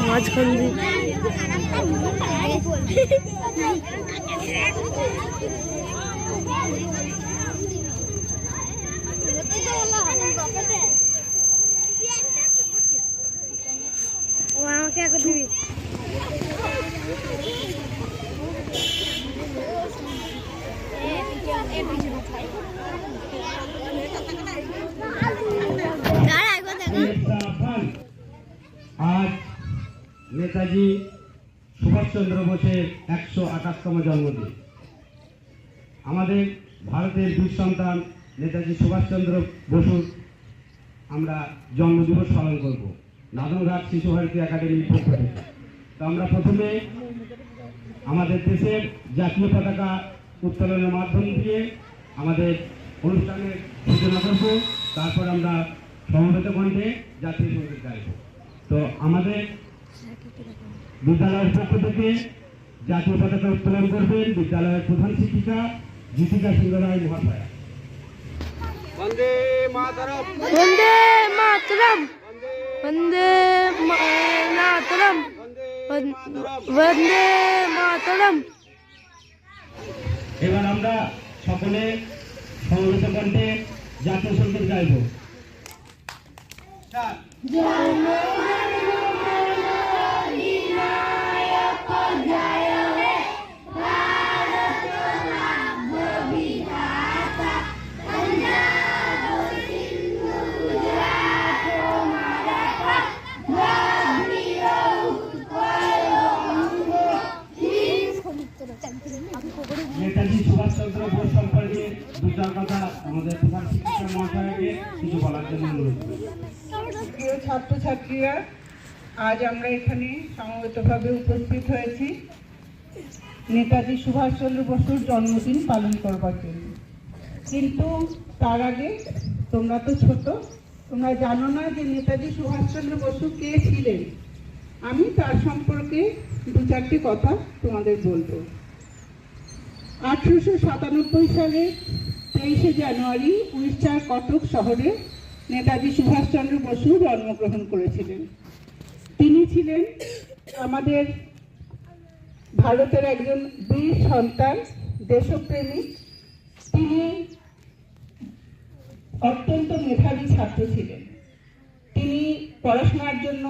মাঝখান দিয়ে ও আমাকে এখন দিবি আজ নেতাজি সুভাষচন্দ্র বোসের একশো আঠাশতম জন্মদিন। আমাদের ভারতের বীর সন্তান নেতাজি সুভাষচন্দ্র বসুর আমরা জন্মদিবস পালন করব। নাদনঘাট শিশু ভারতী একাডেমির পক্ষ থেকে। তো আমরা প্রথমে আমাদের দেশের জাতীয় পতাকা উত্তোলনের মাধ্যম দিয়ে আমাদের অনুষ্ঠানের সূচনা করব। তারপর আমরা সমবেত কণ্ঠে জাতীয় সংগীত গাইব। তো আমাদের বিদ্যালয়ের পক্ষ থেকে জাতীয় পতাকা উত্তোলন করবেন বিদ্যালয়ের প্রধান শিক্ষিকা জিতিকা সিংহ রায় মহাশয়া। বন্দে মাতরম। বন্দে মাতরম। বন্দে মাতরম। বন্দে মাতরম। এবার আমরা সকলে সমবেত কণ্ঠে জাতীয় সংগীত গাইব। ছাত্রছাত্রীরা, আজ আমরা এখানে সমবেতভাবে উপস্থিত হয়েছি। নেতাজি সুভাষচন্দ্র বসুর জন্মদিন পালন করবার জন্য। কিন্তু তার আগে তোমরা তো ছোট, তোমরা জানো না যে নেতাজি সুভাষচন্দ্র বসু কে ছিলেন? আমি তার সম্পর্কে দু চারটি কথা তোমাদের বলব। আঠারোশো সাতানব্বই সালে তেইশে জানুয়ারি উড়িষ্যার কটক শহরে নেতাজি সুভাষচন্দ্র বসু জন্মগ্রহণ করেছিলেন। তিনি ছিলেন আমাদের ভারতের একজন বীর সন্তান দেশপ্রেমিক তিনি অত্যন্ত মেধাবী ছাত্র ছিলেন। তিনি পড়াশোনার জন্য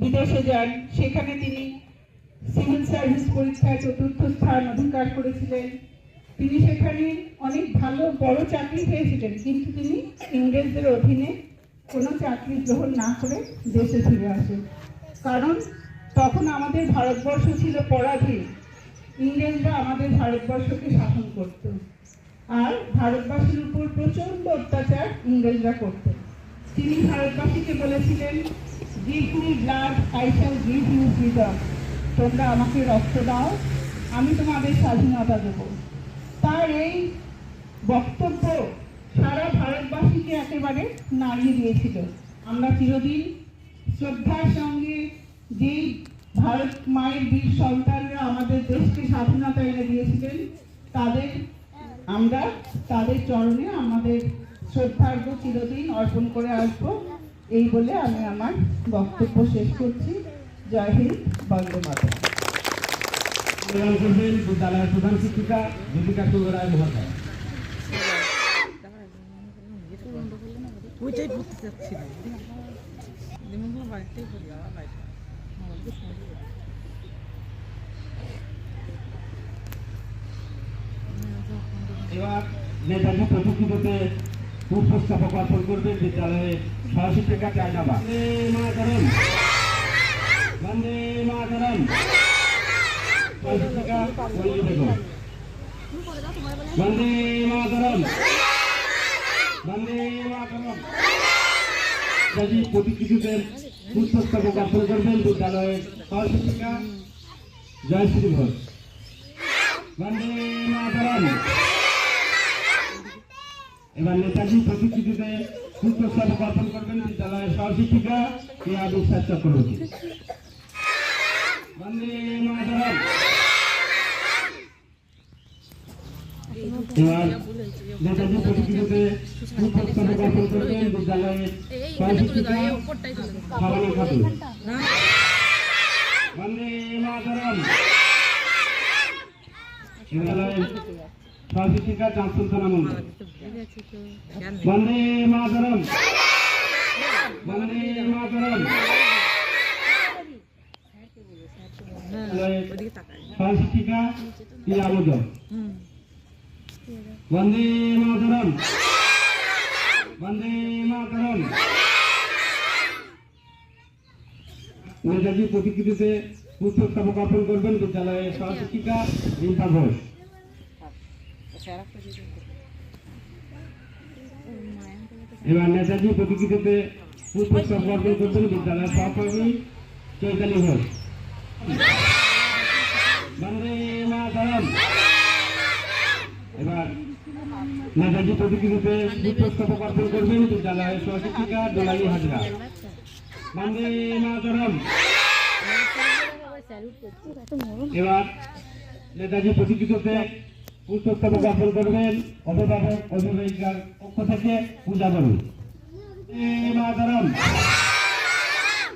বিদেশে যান। সেখানে তিনি সিভিল সার্ভিস পরীক্ষায় চতুর্থ স্থান অধিকার করেছিলেন। তিনি সেখানে অনেক ভালো, বড় চাকরি পেয়েছিলেন, কিন্তু তিনি ইংরেজদের অধীনে কোনো চাকরি গ্রহণ না করে দেশে ফিরে আসেন। কারণ তখন আমাদের ভারতবর্ষ ছিল পরাধীন। ইংরেজরা আমাদের ভারতবর্ষকে শাসন করত। আর ভারতবাসীর উপর প্রচণ্ড অত্যাচার ইংরেজরা করত। তিনি ভারতবাসীকে বলেছিলেন give me blood I shall give you freedom তোমরা আমাকে রক্ত দাও, আমি তোমাদের স্বাধীনতা দেব। তার এই বক্তব্য সারা ভারতবাসীকে একেবারে নাড়িয়ে দিয়েছিল। আমরা চিরদিন শ্রদ্ধার সঙ্গে যেই ভারত মায়ের বীর সন্তানরা আমাদের দেশকে স্বাধীনতা এনে দিয়েছিলেন, তাদের আমরা তাদের চরণে আমাদের শ্রদ্ধার্ঘ চিরদিন অর্পণ করে আসব। এই বলে আমি আমার বক্তব্য শেষ করছি। জয় হিন্দ, বন্দে মাতা আবেদন করবেন বিদ্যালয়ের প্রধান শিক্ষিকা জিতিকা সিংহ রায় মহাশয়া ওইটাই পড়তে চাচ্ছিলাম বাড়িতেই পড়ি আমার বাড়িতে এবার নেতাজি প্রতিকৃতিতে পুষ্পস্তবক অর্পণ করবেন বিদ্যালয়ের সহশিক্ষিকা চাইনাবা বন্দে মাতরম বন্দে মাতরম বন্দে মাতরম বন্দে মাতরম নেতাজি প্রতিকৃতিতে পুষ্পস্তবক অর্পণ করবেন বিদ্যালয়ের সহশিক্ষিকা জয়শ্রী ঘোষ বন্দে মাতরম এবার নেতাজি প্রতিকৃতিতে পুষ্পস্তবক অর্পণ করবেন বিদ্যালয়ের সহশিক্ষিকা কেয়া বিশ্বাস চক্রবর্তী বন্দে মাতরম এবার নেতাজি প্রতিকৃতিতে পুষ্পস্তবক অর্পণ করবেন বিদ্যালয়ের সহশিক্ষিকা শাবানা খাতুন বন্দে মাতরম বিদ্যালয়ের সহশিক্ষিকা চাঁদসুলতানা মন্ডল বন্দে মাতরম বন্দে মাতরম ওদিকে তাকায় সহশিক্ষিকা ইয়া মুদম হুম। বন্দে মাতরম। বন্দে মাতরম। নেতাজি প্রতিকৃতিতে পুষ্পস্তবক অর্পণ করবেন বিদ্যালয়ের সহশিক্ষিকা রিম্পা ঘোষ। এবার নেতাজি প্রতিকৃতিতে পুষ্পস্তবক অর্পণ করবেন বিদ্যালয়ের সহকর্মী চৈতালি ঘোষ। বন্দে মাতরম এবার নেতাজি প্রতিকৃতিতে পুষ্পস্তবক অর্পণ করবেন বিদ্যালয়ের সহশিক্ষিকা দোলাই হাজরা। বন্দে মাতরম। এবার নেতাজি প্রতিকৃতিতে পুষ্পস্তবক অর্পণ করবেন অভিভাবক, অভিভাবিকার পক্ষ থেকে পূজা করুন। বন্দে মাতরম।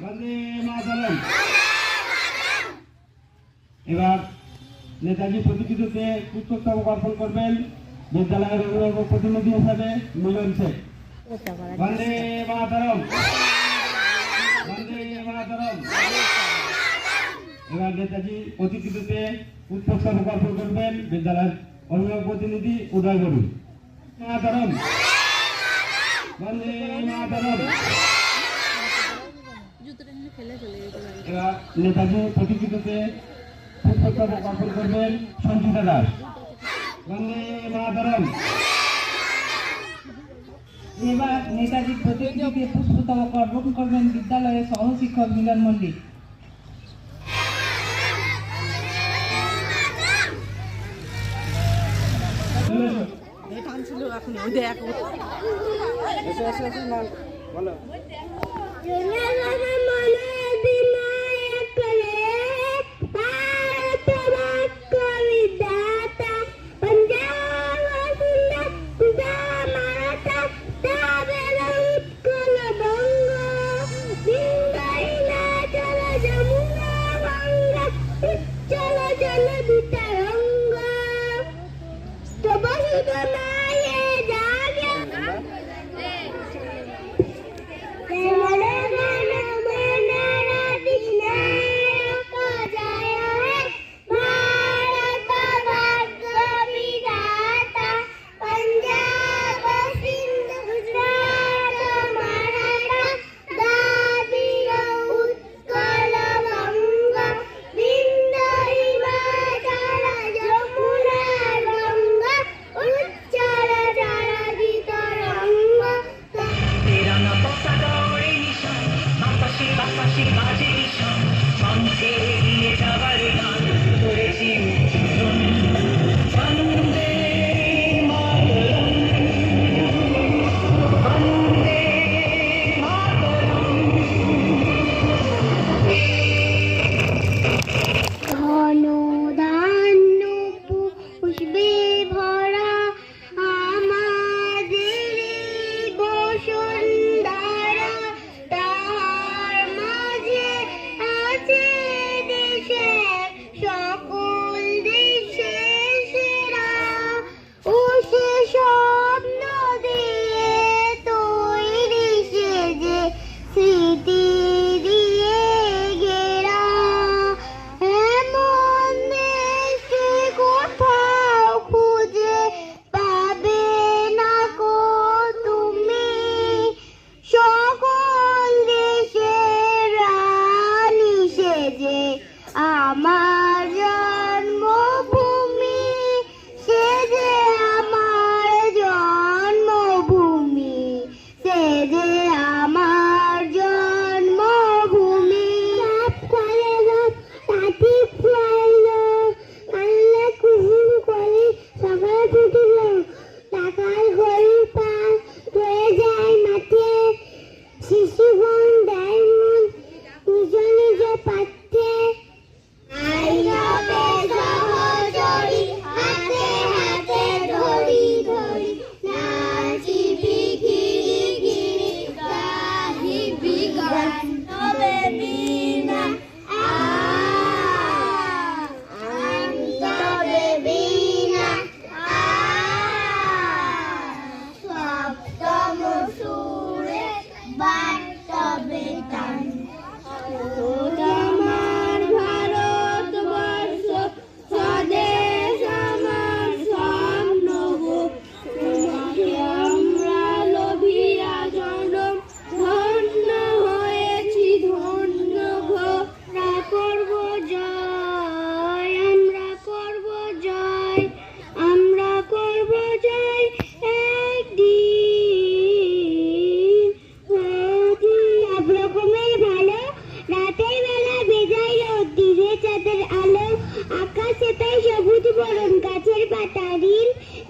বন্দে মাতরম। এবার নেতাজি প্রতিকৃতিতে পুষ্পস্তবক অর্পণ করবেন বিদ্যালয়ের অভিভাবক প্রতিনিধি হিসাবে মিলন শেখ। বন্দে মাতরম। বন্দে মাতরম। এবার নেতাজি প্রতিকৃতিতে পুষ্পস্তবক অর্পণ করবেন বিদ্যালয়ের অভিভাবক প্রতিনিধি উদয় বরুণ মাতরম। বন্দে মাতরম। নেতাজি প্রতিকৃতিতে পুষ্পস্তবক অর্পণ করবেন সঞ্চিতা দাস। এবার নেতাজির প্রতিকৃতিতে পুষ্পস্তবক অর্পণ করবেন বিদ্যালয়ের সহশিক্ষক মিলন মল্লিক। এখন ওই দেখ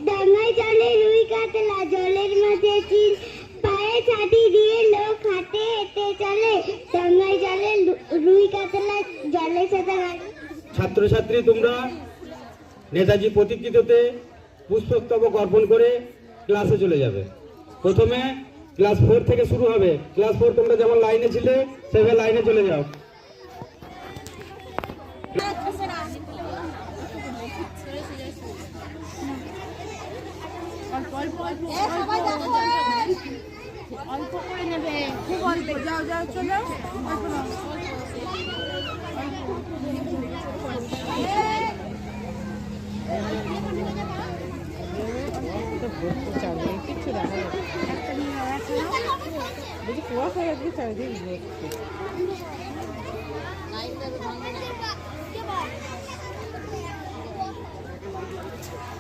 ডাঙায় চলে রুই কাতলা জলের মাঝে চিল। পায়ে ছাতি দিয়ে লোক হাতে হেঁটে চলে ডাঙায় চলে রুই কাতলা জলের সাথে ছাত্রছাত্রী তোমরা নেতাজি প্রতিকৃতিতে পুষ্পস্তবক অর্পণ করে ক্লাসে চলে যাবে। প্রথমে ক্লাস ফোর থেকে শুরু হবে। ক্লাস ফোর তোমরা যেমন লাইনে ছিলে সেভাবে লাইনে চলে যাও। অল্প করে নেবে খুব অল্প যাও যাও চলো অল্প নাও। এটা ভর্তি চারিদিকে কিচ্ছু দেখা যাচ্ছে না।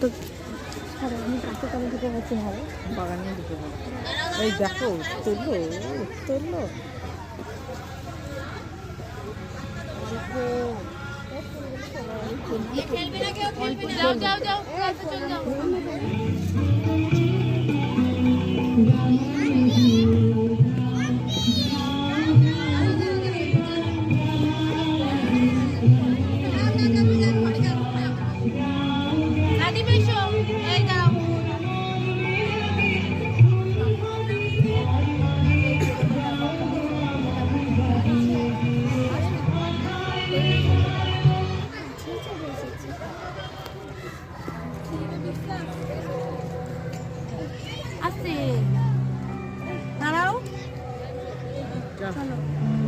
বলছি কুয়াশা হয়ে গেছে ভর্তি। বাগানে ঢুকে পড়ো। এই দেখো তুললো তুললো দেখো আসছে যা।